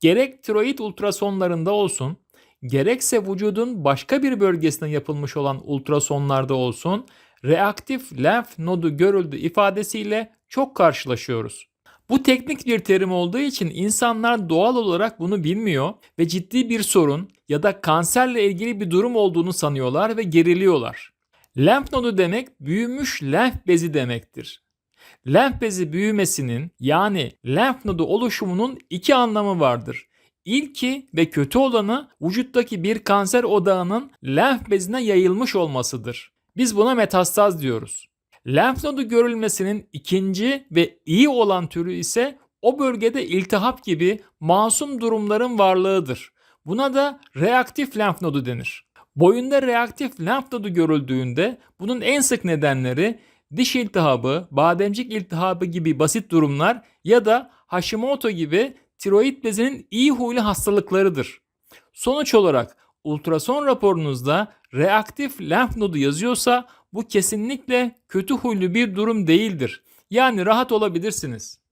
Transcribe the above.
Gerek tiroid ultrasonlarında olsun, gerekse vücudun başka bir bölgesine yapılmış olan ultrasonlarda olsun, reaktif lenf nodu görüldü ifadesiyle çok karşılaşıyoruz. Bu teknik bir terim olduğu için insanlar doğal olarak bunu bilmiyor ve ciddi bir sorun ya da kanserle ilgili bir durum olduğunu sanıyorlar ve geriliyorlar. Lenf nodu demek büyümüş lenf bezi demektir. Lenf bezi büyümesinin yani lenf nodu oluşumunun iki anlamı vardır. İlki ve kötü olanı vücuttaki bir kanser odağının lenf bezine yayılmış olmasıdır. Biz buna metastaz diyoruz. Lenf nodu görülmesinin ikinci ve iyi olan türü ise o bölgede iltihap gibi masum durumların varlığıdır. Buna da reaktif lenf nodu denir. Boyunda reaktif lenf nodu görüldüğünde bunun en sık nedenleri diş iltihabı, bademcik iltihabı gibi basit durumlar ya da Hashimoto gibi tiroid bezinin iyi huylu hastalıklarıdır. Sonuç olarak ultrason raporunuzda reaktif lenf nodu yazıyorsa bu kesinlikle kötü huylu bir durum değildir. Yani rahat olabilirsiniz.